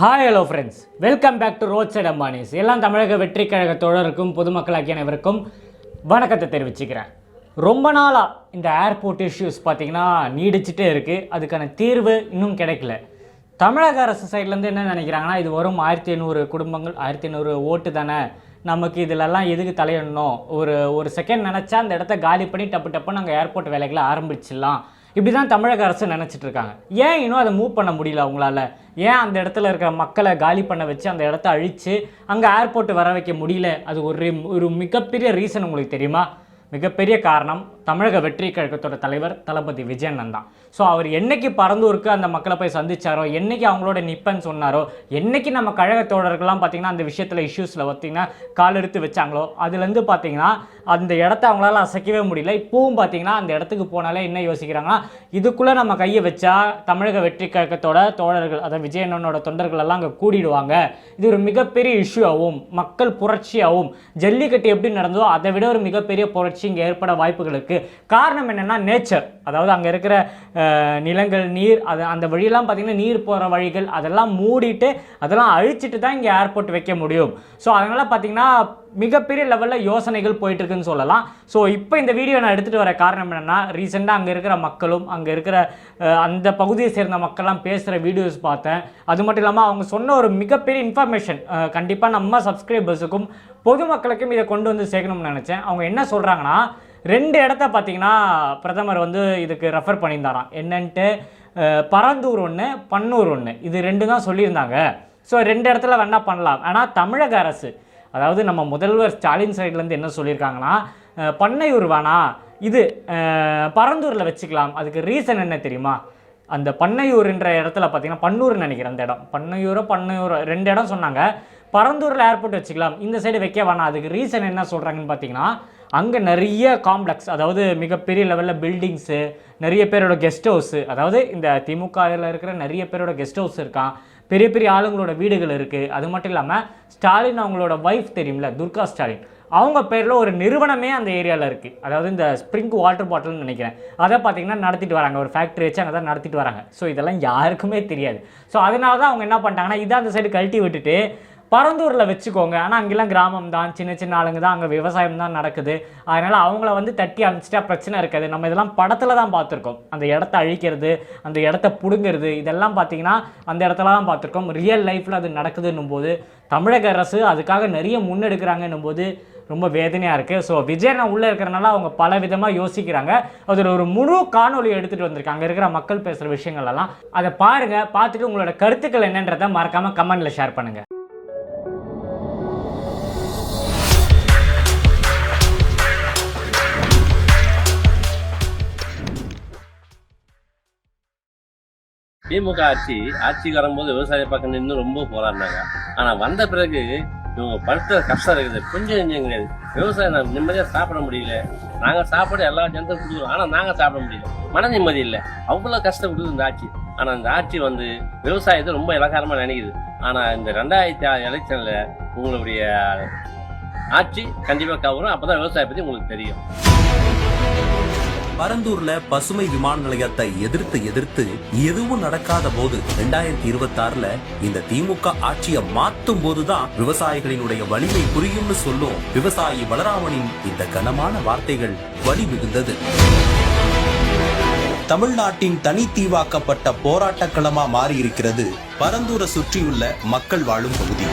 Hi hello friends welcome back to road side Ambanis எல்லாம் தமிழக வெற்றி கழக தோழருக்கும் பொதுமக்களாகிய அனைவருக்கும் வணக்கத்தை தெரிவிச்சுக்கிறேன். ரொம்ப நாளாக இந்த ஏர்போர்ட் இஷ்யூஸ் பார்த்தீங்கன்னா நீடிச்சிட்டே இருக்குது அதுக்கான தீர்வு இன்னும் கிடைக்கல. தமிழக அரசு சைட்லேருந்து என்ன நினைக்கிறாங்கன்னா இது வரும் ஆயிரத்தி ஐநூறு குடும்பங்கள் ஆயிரத்தி ஐநூறு ஓட்டு தானே. நமக்கு இதிலெல்லாம் எதுக்கு தலையிடணும்? ஒரு ஒரு செகண்ட் நினச்சா அந்த இடத்த காலி பண்ணி டப்பு டப்புன்னு நாங்கள் ஏர்போர்ட் வேலைகளை ஆரம்பிச்சிடலாம். இப்படி தான் தமிழக அரசு நினச்சிட்டு இருக்காங்க. ஏன் இன்னும் அதை மூவ் பண்ண முடியல அவங்களால? ஏன் அந்த இடத்துல இருக்கிற மக்களை காலி பண்ண வச்சு அந்த இடத்த அழித்து அங்கே ஏர்போர்ட் வர வைக்க முடியல? அது ஒரு ஒரு மிகப்பெரிய ரீசன் உங்களுக்கு தெரியுமா? மிகப்பெரிய காரணம் தமிழக வெற்றி கழகத்தோட தலைவர் தளபதி விஜயன் தான் ஸோ அவர் என்னைக்கு பரந்தூருக்கு அந்த மக்களை போய் சந்திச்சாரோ என்னைக்கு அவங்களோட நிப்பன்னு சொன்னாரோ என்னைக்கு நம்ம கழக தோழர்கள்லாம் பார்த்தீங்கன்னா அந்த விஷயத்தில் இஷ்யூஸில் பார்த்தீங்கன்னா கால் எடுத்து வச்சாங்களோ அதுலேருந்து பார்த்தீங்கன்னா அந்த இடத்த அவங்களால அசைக்கவே முடியல. இப்போவும் பார்த்தீங்கன்னா அந்த இடத்துக்கு போனாலே என்ன யோசிக்கிறாங்கன்னா இதுக்குள்ளே நம்ம கையை வச்சா தமிழக வெற்றி கழகத்தோட தோழர்கள் அதாவது விஜயனோட தொண்டர்கள் எல்லாம் அங்கே கூடிடுவாங்க. இது ஒரு மிகப்பெரிய இஷ்யூ ஆகும் மக்கள் புரட்சி ஆகும் ஜல்லிக்கட்டு எப்படி நடந்ததோ அதை விட ஒரு மிகப்பெரிய புரட்சி இங்கே ஏற்பட வாய்ப்புகளுக்கு இருக்குது காரணம் என்னென்னா நேச்சர் அதாவது அங்கே இருக்கிற நிலங்கள் நீர் அது அந்த வழியெல்லாம் பார்த்திங்கன்னா நீர் போகிற வழிகள் அதெல்லாம் மூடிட்டு அதெல்லாம் அழிச்சிட்டு தான் இங்கே ஏர்போர்ட் வைக்க முடியும். ஸோ அதனால் பார்த்தீங்கன்னா மிகப்பெரிய லெவலில் யோசனைகள் போயிட்டுருக்குன்னு சொல்லலாம். ஸோ இப்போ இந்த வீடியோ நான் எடுத்துகிட்டு வர காரணம் என்னென்னா ரீசெண்டாக அங்கே இருக்கிற மக்களும் அங்கே இருக்கிற அந்த பகுதியை சேர்ந்த மக்கள்லாம் பேசுகிற வீடியோஸ் பார்த்தேன். அது மட்டும் இல்லாமல் அவங்க சொன்ன ஒரு மிகப்பெரிய இன்ஃபர்மேஷன் கண்டிப்பாக நம்ம சப்ஸ்கிரைபர்ஸுக்கும் பொதுமக்களுக்கும் இதை கொண்டு வந்து சேர்க்கணும்னு நினச்சேன். அவங்க என்ன சொல்கிறாங்கன்னா ரெண்டு இடத்த பார்த்தீங்கன்னா பிரதமர் வந்து இதுக்கு ரெஃபர் பண்ணியிருந்தாராம். என்னன்ட்டு பரந்தூர் ஒன்று பன்னூர் ஒன்று இது ரெண்டு தான் சொல்லியிருந்தாங்க. ஸோ ரெண்டு இடத்துல வேணால் பண்ணலாம். ஆனால் தமிழக அரசு அதாவது நம்ம முதல்வர் ஸ்டாலின் சைட்லேருந்து என்ன சொல்லியிருக்காங்கன்னா பண்ணையூர் வேணாம் இது பரந்தூரில் வச்சுக்கலாம். அதுக்கு ரீசன் என்ன தெரியுமா? அந்த பண்ணையூர்ன்ற இடத்துல பார்த்தீங்கன்னா பன்னூர்னு நினைக்கிறேன் அந்த இடம். பண்ணையூரோ பண்ணையூரோ ரெண்டு இடம் சொன்னாங்க. பரந்தூரில் ஏர்போர்ட் வச்சுக்கலாம். இந்த சைடு வைக்க வேணாம். அதுக்கு ரீசன் என்ன சொல்கிறாங்கன்னு பார்த்தீங்கன்னா அங்கே நிறைய காம்ப்ளெக்ஸ் அதாவது மிகப்பெரிய லெவலில் பில்டிங்ஸு நிறைய பேரோட கெஸ்ட் ஹவுஸு அதாவது இந்த திமுகவில் இருக்கிற நிறைய பேரோட கெஸ்ட் ஹவுஸ் இருக்கான். பெரிய பெரிய ஆளுங்களோட வீடுகள் இருக்குது அது மட்டும் இல்லாமல் ஸ்டாலின் அவங்களோட ஒய்ஃப் தெரியும்ல? துர்கா ஸ்டாலின். அவங்க பேரில் ஒரு நிறுவனமே அந்த ஏரியாவில் இருக்குது அதாவது இந்த ஸ்ப்ரிங் வாட்டர் பாட்டில்னு நினைக்கிறேன். அதை பார்த்தீங்கன்னா நடத்திட்டு வராங்க. ஒரு ஃபேக்ட்ரி வச்சு அங்கே தான் நடத்திட்டு வராங்க. ஸோ இதெல்லாம் யாருக்குமே தெரியாது. ஸோ அதனால தான் அவங்க என்ன பண்ணிட்டாங்கன்னா இதை அந்த சைடு கழட்டி விட்டுட்டு பரந்தூரில் வச்சுக்கோங்க. ஆனால் அங்கெல்லாம் கிராமம் தான் சின்ன சின்ன ஆளுங்க தான் அங்கே விவசாயம் தான் நடக்குது. அதனால் அவங்கள வந்து தட்டி அனுப்பிச்சிட்டா பிரச்சனை இருக்காது. நம்ம இதெல்லாம் படத்தில் தான் பார்த்துருக்கோம். அந்த இடத்த அழிக்கிறது அந்த இடத்த பிடுங்கிறது இதெல்லாம் பார்த்தீங்கன்னா அந்த இடத்துல தான் பார்த்துருக்கோம். ரியல் லைஃப்பில் அது நடக்குதுன்னும் போது தமிழக அரசு அதுக்காக நிறைய முன்னெடுக்கிறாங்கன்னும் போது ரொம்ப வேதனையாக இருக்குது ஸோ விஜயனா உள்ளே இருக்கிறனால அவங்க பல விதமாக யோசிக்கிறாங்க. அதில் ஒரு முழு காணொலி எடுத்துகிட்டு வந்திருக்காங்க. அங்கே இருக்கிற மக்கள் பேசுகிற விஷயங்கள் எல்லாம். அதை பாருங்கள் பார்த்துட்டு உங்களோட கருத்துக்கள் என்னன்றதை மறக்காமல் கமெண்டில் ஷேர் பண்ணுங்கள் திமுக ஆட்சி ஆட்சிக்கு வரும்போது விவசாய பக்கம் நின்று ரொம்ப போராடினாங்க. ஆனா வந்த பிறகு இவங்க படுத்த கஷ்டம் இருக்குது. கொஞ்சம் கொஞ்சம் கிடையாது விவசாயம் நான் நிம்மதியாக சாப்பிட முடியல. நாங்கள் சாப்பாடு எல்லா ஜனத்தையும் கொடுக்குறோம். ஆனால் நாங்கள் சாப்பிட முடியல. மன நிம்மதி இல்லை. அவ்வளோ கஷ்டப்படுது இந்த ஆட்சி. ஆனால் இந்த ஆட்சி வந்து விவசாயத்தை ரொம்ப இலக்காரமாக நினைக்குது. ஆனால் இந்த ரெண்டாயிரத்தி ஆறு எலெக்ஷனில் உங்களுடைய ஆட்சி கண்டிப்பாக கவரும். அப்பதான் விவசாயத்தை பற்றி உங்களுக்கு தெரியும். பரந்தூர்ல பசுமை விமான நிலையத்தை எதிர்த்து எதிர்த்து எதுவும் நடக்காத போது ரெண்டாயிரத்தி இருபத்தி ஆறுல இந்த திமுக ஆட்சியை மாத்தும் போதுதான் விவசாயிகளினுடைய வலிமை புரியும்னு சொல்லும் விவசாயி பலராமனின் இந்த கனமான வார்த்தைகள் வலி மிகுந்தது. தமிழ்நாட்டின் தனித்தீவாக்கப்பட்ட போராட்ட களமா பரந்தூரை சுற்றியுள்ள மக்கள் வாழும் பகுதி.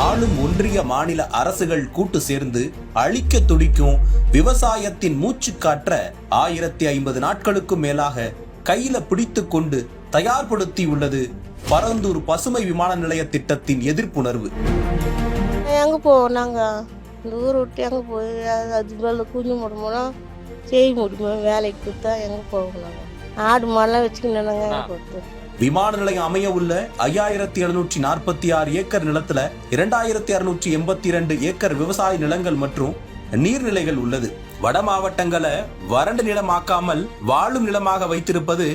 ஆளும் ஒன்றிய மாநில அரசுகள் கூட்டு சேர்ந்து அழிக்க துடிக்கும் விவசாயத்தின் மூச்சுக்காற்ற ஆயிரத்தி ஐம்பது நாட்களுக்கும் மேலாக கையில பிடித்துக் கொண்டு தயார்படுத்தி உள்ளது பரந்தூர் பசுமை விமான நிலைய திட்டத்தின் எதிர்ப்புணர்வு. எங்கே போவோம் நாங்கள் இந்த ஊரை விட்டு எங்கே போய் அது- மேலே குஞ்சு முடியுமோ செய்ய முடியுமா வேலைக்கு கொடுத்தா எங்கே போவோம் நாங்கள் ஆடு மாடெல்லாம் நாங்கள் எங்கே விமான நிலையம் அமைய உள்ள ஐயாயிரத்தி எழுநூற்றி நாற்பத்தி ஆறு ஏக்கர் நிலத்துல இரண்டாயிரத்தி அறுநூற்றி எண்பத்தி இரண்டு ஏக்கர் விவசாய நிலங்கள் மற்றும் நீர்நிலைகள் உள்ளது. வட மாவட்டங்களை வறண்ட நிலமாக்காமல் வாழும் நிலமாக வைத்திருப்பது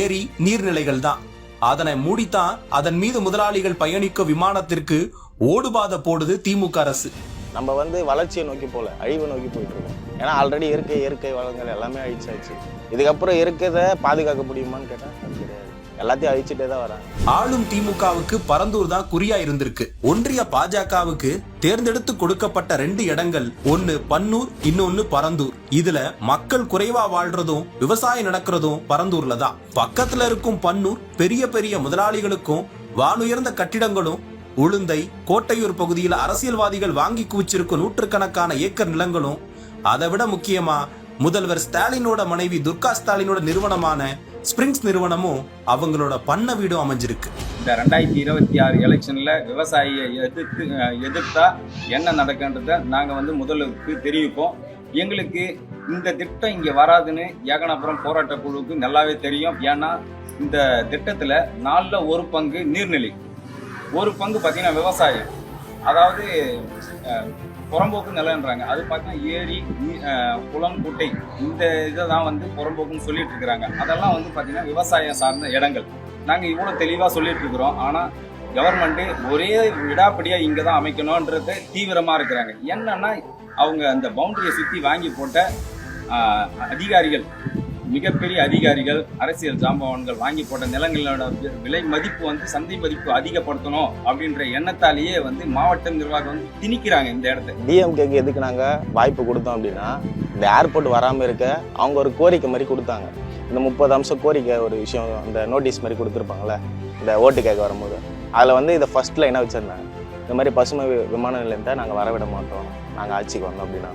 ஏரி நீர்நிலைகள் தான். அதனை மூடித்தான் அதன் மீது முதலாளிகள் பயணிக்கும் விமானத்திற்கு ஓடுபாத போடுது திமுக அரசு. நம்ம வந்து வளர்ச்சியை நோக்கி போல அழிவை நோக்கி போயிட்டு இருக்கோம். ஏன்னா ஆல்ரெடி இயற்கை இயற்கை வளங்கள் எல்லாமே அழிச்சாச்சு. இதுக்கப்புறம் இருக்கிறத பாதுகாக்க முடியுமான்னு கேட்டால் கிடையாது. எல்லாத்தையும் அழிச்சுட்டே தான் வராங்க. ஆளும் திமுகவுக்கு பரந்தூர் தான் குறியா இருந்திருக்கு. ஒன்றிய பாஜகவுக்கு தேர்ந்தெடுத்து கொடுக்கப்பட்ட ரெண்டு இடங்கள் ஒன்னு பன்னூர் இன்னொன்னு பரந்தூர். இதுல மக்கள் குறைவா வாழ்றதும் விவசாயம் நடக்கிறதும் பரந்தூர்ல தான். பக்கத்துல இருக்கும் பன்னூர் பெரிய பெரிய முதலாளிகளுக்கும் வானுயர்ந்த கட்டிடங்களும் உளுந்தை கோட்டையூர் பகுதியில் அரசியல்வாதிகள் வாங்கி குவிச்சிருக்கும் நூற்றுக்கணக்கான ஏக்கர் நிலங்களும் அதை விட முக்கியமா முதல்வர் ஸ்டாலினோட மனைவி துர்கா ஸ்டாலினோட நிறுவனமான ஸ்பிரிங்ஸ் நிறுவனமும் அவங்களோட பண்ண வீடும் அமைஞ்சிருக்கு. இந்த ரெண்டாயிரத்தி இருபத்தி ஆறு எலெக்ஷனில் விவசாயியை எதிர்த்து எதிர்த்தா என்ன நடக்குன்றத நாங்கள் வந்து முதலுக்கு தெரிவிப்போம். எங்களுக்கு இந்த திட்டம் இங்கே வராதுன்னு ஏகனாபுரம் போராட்ட குழுவுக்கு நல்லாவே தெரியும். ஏன்னா இந்த திட்டத்தில் நாலில் ஒரு பங்கு நீர்நிலை. ஒரு பங்கு பார்த்தீங்கன்னா விவசாயம். அதாவது புறம்போக்கு நிலன்றாங்க அது பார்த்தீங்கன்னா ஏரி குளம் குட்டை இந்த இதை தான் வந்து புறம்போக்குன்னு சொல்லிட்டு இருக்கிறாங்க. அதெல்லாம் வந்து பார்த்தீங்கன்னா விவசாயம் சார்ந்த இடங்கள். நாங்கள் இவ்வளோ தெளிவாக சொல்லிட்டு இருக்கிறோம். ஆனால் கவர்மெண்ட்டு ஒரே விடாப்படியாக இங்கே தான் அமைக்கணுன்றது தீவிரமாக இருக்கிறாங்க. என்னன்னா அவங்க அந்த பவுண்டரியை சுற்றி வாங்கி போட்ட அதிகாரிகள் மிகப்பெரிய அதிகாரிகள் அரசியல் ஜாம்பவான்கள் வாங்கி போட்ட நிலங்களோட விலை மதிப்பு வந்து சந்தை மதிப்பு அதிகப்படுத்தணும் அப்படின்ற எண்ணத்தாலேயே வந்து மாவட்ட நிர்வாகம் வந்து திணிக்கிறாங்க இந்த இடத்த. டிஎம்கேக்கு எதுக்கு நாங்கள் வாய்ப்பு கொடுத்தோம் அப்படின்னா இந்த ஏர்போர்ட் வராமல் இருக்க அவங்க ஒரு கோரிக்கை மாதிரி கொடுத்தாங்க. இந்த முப்பது அம்சம் கோரிக்கை ஒரு விஷயம் இந்த நோட்டீஸ் மாதிரி கொடுத்துருப்பாங்கல்ல இந்த ஓட்டு கேட்க வரும்போது. அதில் வந்து இதை ஃபர்ஸ்ட் லைனாக வச்சுருந்தாங்க? இந்த மாதிரி பசுமை விமான நிலையத்தை நாங்கள் வரவிட மாட்டோம். நாங்கள் ஆட்சிக்கு வந்தோம் அப்படின்னா.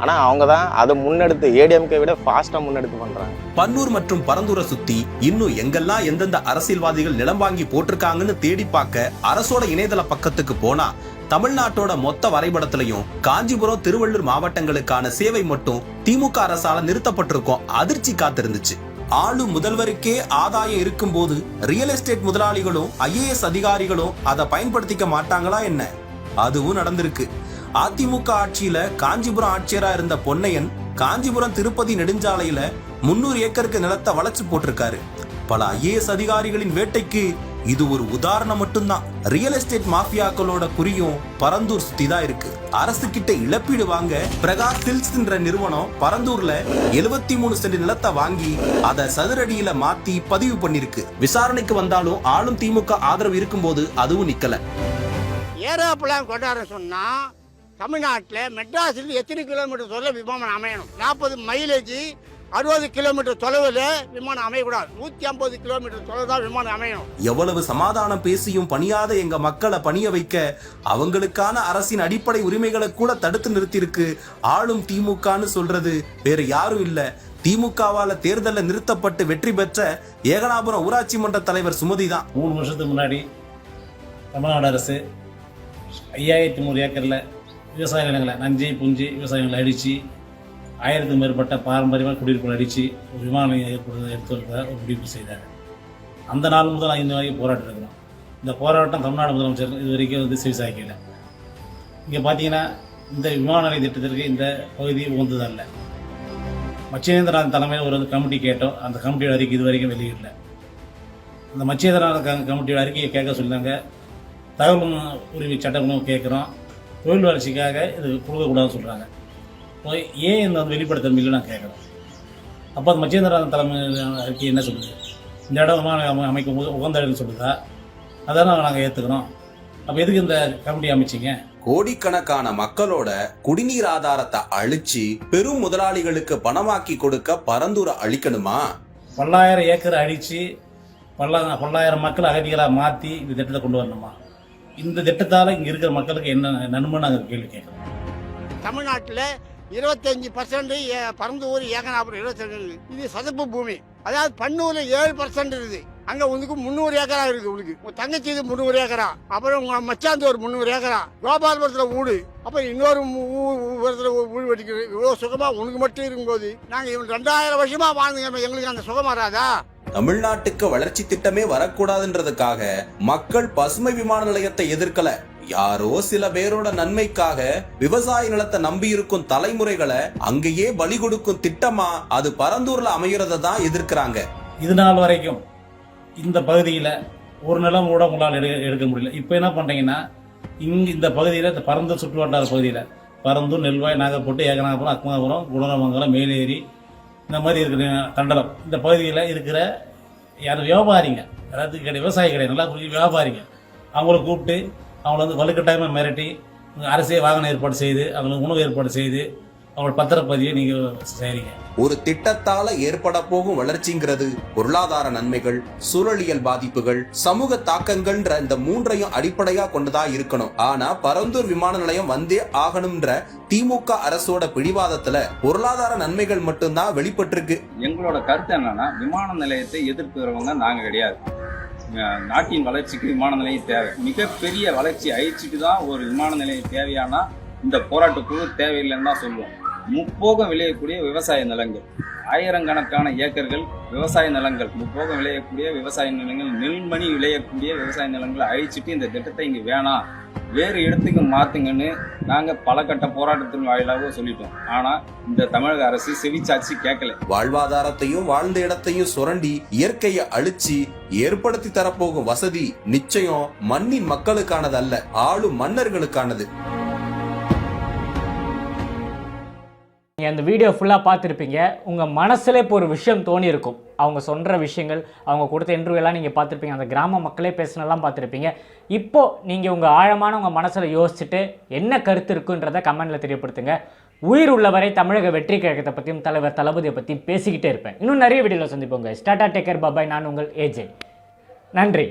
ஆனால் அவங்க தான் அதை முன்னெடுத்து ஏடிஎம்கே விட ஃபாஸ்ட்டாக முன்னெடுத்து பண்ணுறாங்க பன்னூர் மற்றும் பரந்தூரை சுத்தி இன்னும் எங்கெல்லாம் எந்தெந்த அரசியல்வாதிகள் நிலம் வாங்கி போட்டிருக்காங்கன்னு தேடி பார்க்க அரசோட இணையதள பக்கத்துக்கு போனா தமிழ்நாட்டோட மொத்த வரைபடத்திலையும் காஞ்சிபுரம் திருவள்ளூர் மாவட்டங்களுக்கான சேவை மட்டும் திமுக அரசால நிறுத்தப்பட்டிருக்கும் அதிர்ச்சி காத்திருந்துச்சு. ஆளும் முதல்வருக்கே ஆதாயம் இருக்கும்போது ரியல் எஸ்டேட் முதலாளிகளும் ஐஏஎஸ் அதிகாரிகளும் அதை பயன்படுத்திக்க மாட்டாங்களா என்ன? அதுவும் நடந்திருக்கு. அதிமுக ஆட்சியில காஞ்சிபுரம் ஆட்சியரா இருந்த பொன்னையன் காஞ்சிபுரம் திருப்பதி நெடுஞ்சாலையில முன்னூறு ஏக்கருக்கு நிலத்தை வளைச்சு போட்டிருக்காரு. பல ஐஏஎஸ் அதிகாரிகளின் வேட்டைக்கு இது ஒரு உதாரணம் மட்டும்தான். ரியல் எஸ்டேட் மாஃபியாக்களோட குறியும் பரந்தூர் சுத்தி தான் இருக்கு. அரசு கிட்ட இழப்பீடு வாங்க பிரகாஷ் சில்க்ஸ்ன்ற நிறுவனம் பரந்தூர்ல எழுபத்தி மூணு சென்ட் நிலத்தை வாங்கி அதை சதுரடியில மாத்தி பதிவு பண்ணிருக்கு. விசாரணைக்கு வந்தாலும் ஆளும் திமுக ஆதரவு இருக்கும்போது அதுவும் நிக்கல. ஏரோப்ளான் கொண்டாட சொன்னா தமிழ்நாட்டில் மெட்ராஸில் எத்தனை கிலோமீட்டர் தொலைவில் விமானம் அமையணும்? நாற்பது மைலேஜ் அறுபது கிலோமீட்டர் தொலைவில் விமானம் அமையக்கூடாது. நூற்றி ஐம்பது கிலோமீட்டர் தொலைவு தான் விமானம் அமையணும். எவ்வளவு சமாதானம் பேசியும் பணியாத எங்க மக்களை பணிய வைக்க அவங்களுக்கான அரசின் அடிப்படை உரிமைகளை கூட தடுத்து நிறுத்தியிருக்கு. ஆளும் திமுகன்னு சொல்றது வேற யாரும் இல்ல. திமுகவால தேர்தல்ல நிறுத்தப்பட்டு வெற்றி பெற்ற ஏகனாபுரம் ஊராட்சி மன்ற தலைவர் சுமதி தான். மூணு வருஷத்துக்கு முன்னாடி தமிழ்நாடு அரசு ஐயாயிரத்தி நூறு ஏக்கரில் விவசாய நிலங்களை நஞ்சை புஞ்சி விவசாயங்களை அடித்து ஆயிரத்துக்கும் மேற்பட்ட பாரம்பரியமாக குடியிருப்புகள் அடித்து ஒரு விமான நிலையம் ஏற்படுத்த எடுத்துருக்க ஒரு முடிவு செய்தார். அந்த நாள் முதல் இந்த வரைக்கும் போராட்டம் இருக்கிறோம் இந்த போராட்டம் தமிழ்நாடு முதலமைச்சர் இது வரைக்கும் வந்து செவிசாய்க்கல இங்கே பார்த்தீங்கன்னா இந்த விமான நிலைய திட்டத்திற்கு இந்த பகுதி உகந்ததல்ல மச்சேந்திரநாத் தலைமையில் ஒரு கமிட்டி கேட்டோம். அந்த கமிட்டியோட அறிக்கை இது வரைக்கும் வெளியிடல. அந்த மச்சேந்திரநாத் கமிட்டியோட அறிக்கையை கேட்க சொன்னாங்க தகவல் உரிமை சட்டங்களும் கேட்குறோம். தொழில் வளர்ச்சிக்காக இது கொடுக்கக்கூடாதுன்னு சொல்கிறாங்க ஏன் இந்த வந்து வெளிப்படுத்த முடியல நான் கேட்குறோம் அப்போ அந்த மச்சேந்திரநாத் தலைமை அறிக்கை என்ன சொல்லுது? இந்த இடம் அமைக்கும் போது உகந்த இடம்னு சொல்லுதா? அதான் நாங்கள் ஏற்றுக்கிறோம் அப்போ எதுக்கு இந்த கமிட்டி அமைச்சிங்க? கோடிக்கணக்கான மக்களோட குடிநீர் ஆதாரத்தை அழிச்சு பெரும் முதலாளிகளுக்கு பணமாக்கி கொடுக்க பரந்தூரை அழிக்கணுமா பல்லாயிரம் ஏக்கர் அடித்து பல்லா பல்லாயிரம் மக்கள் அகதிகளாக மாற்றி இந்த திட்டத்தை கொண்டு வரணுமா? இந்த திட்டத்தால் இங்கே இருக்கிற மக்களுக்கு என்ன நன்மை நாங்கள் கேள்வி கேட்குறோம். தமிழ்நாட்டில் இருபத்தஞ்சி பர்சன்ட் பரந்தூர் ஏகனாபுரம் இருபத்தஞ்சு இது சதுப்பு பூமி. அதாவது பன்னூரில் ஏழு பர்சன்ட் இருக்குது. அங்கே உனக்கு முந்நூறு ஏக்கரா இருக்குது உனக்கு உங்கள் தங்கச்சி இது முந்நூறு ஏக்கரா. அப்புறம் உங்கள் மச்சாந்து ஒரு முந்நூறு ஏக்கரா. கோபாலபுரத்தில் வீடு அப்புறம் இன்னொரு ஊரத்தில் வீடு வெட்டிக்கிறது இவ்வளோ சுகமாக உனக்கு மட்டும் இருக்கும்போது நாங்கள் இவன் ரெண்டாயிரம் வருஷமாக வாழ்ந்துங்க எங்களுக்கு அந்த சுகம் வராதா? தமிழ்நாட்டுக்கு வளர்ச்சி திட்டமே வரக்கூடாதுன்றதுக்காக மக்கள் பசுமை விமான நிலையத்தை எதிர்க்கல. யாரோ சில பேரோட நன்மைக்காக விவசாய நிலத்தை நம்பி இருக்கும் தலைமுறைகளை அங்கேயே பலி கொடுக்கும் திட்டமா அது பரந்தூர்ல அமையறத தான் எதிர்க்கிறாங்க. இது நாள் வரைக்கும் இந்த பகுதியில் ஒரு நிலம் கூட உங்களால் எடு எடுக்க முடியல. இப்போ என்ன பண்ணுறீங்கன்னா இங்கே இந்த பகுதியில் இந்த பரந்த சுற்று வட்டார பகுதியில் பரந்தூர் நெல்வாய் நாகப்பட்டு ஏகனாபுரம் அக்மாபுரம் குணரமங்கலம் மேலேரி இந்த மாதிரி இருக்கிற தண்டலம். இந்த பகுதியில் இருக்கிற யாரும் வியாபாரிங்க. அதாவது கிடையாது விவசாய கிடையாது நல்லா புரிஞ்சு வியாபாரிங்க. அவங்கள கூப்பிட்டு அவங்கள வந்து வலுக்கட்டாயமாக மிரட்டி அரசே வாகன ஏற்பாடு செய்து அவங்களுக்கு உணவு ஏற்பாடு செய்து அவங்களோட பத்திரப்பதிவை நீங்கள் செய்கிறீங்க ஒரு திட்டத்தால ஏற்பட போகும் வளர்ச்சிங்கிறது பொருளாதார நன்மைகள் சூழலியல் பாதிப்புகள் சமூக தாக்கங்கள்ன்ற இந்த மூன்றையும் அடிப்படையா கொண்டுதா இருக்கணும். ஆனா பரந்தூர் விமான நிலையம் வந்தே ஆகணும்ன்ற திமுக அரசோட பிடிவாதத்துல பொருளாதார நன்மைகள் மட்டும்தான் வெளிப்பட்டிருக்கு. எங்களோட கருத்து என்னன்னா விமான நிலையத்தை எதிர்க்கிறவங்க நாங்க கிடையாது. நாட்டின் வளர்ச்சிக்கு விமான நிலையம் தேவை. மிகப்பெரிய வளர்ச்சி ஆயிடுச்சுட்டு தான் ஒரு விமான நிலையம் தேவையானா இந்த போராட்ட குழு தேவையில்லைன்னு தான் சொல்லுவோம். முப்போகம் விளையக்கூடிய விவசாய நிலங்கள். ஆயிரக்கணக்கான ஏக்கர்கள் விவசாய நிலங்கள். முப்போகம் விளையக்கூடிய விவசாய நிலங்கள் நெல்மணி விளையக்கூடிய விவசாய நிலங்களை அழிச்சிட்டு இந்த திட்டத்தை இங்கே வேணாம் வேறு இடத்துக்கு மாற்றுங்கன்னு நாங்கள் பல கட்ட போராட்டத்தின் வாயிலாக சொல்லிட்டோம். ஆனால் இந்த தமிழக அரசு செவிச்சாச்சு கேட்கல. வாழ்வாதாரத்தையும் வாழ்ந்த இடத்தையும் சுரண்டி இயற்கையை அழிச்சு ஏற்படுத்தி தரப்போகும் வசதி நிச்சயம் மண்ணின் மக்களுக்கானது அல்ல ஆளும் மன்னர்களுக்கானது. அந்த வீடியோ ஃபுல்லாக பார்த்துருப்பீங்க. உங்கள் மனசில் இப்போ ஒரு விஷயம் தோணியிருக்கும். அவங்க சொல்கிற விஷயங்கள் அவங்க கொடுத்த இன்டர்வியூலாம் நீங்கள் பார்த்துருப்பீங்க. அந்த கிராம மக்களே பேசினெல்லாம் பார்த்துருப்பீங்க. இப்போது நீங்கள் உங்கள் ஆழமான உங்கள் மனசில் யோசிச்சுட்டு என்ன கருத்து இருக்குன்றதை கமெண்ட்டில் தெரியப்படுத்துங்க. உயிர் உள்ளவரை தமிழக வெற்றி கழகத்தை பற்றியும் தலைவர் தளபதியை பற்றியும் பேசிக்கிட்டே இருப்பேன். இன்னும் நிறைய வீடியோவில் சந்திப்போங்க ஸ்டாட்டா டேக்கர் பாபாய் நான் உங்கள் ஏஜே நன்றி.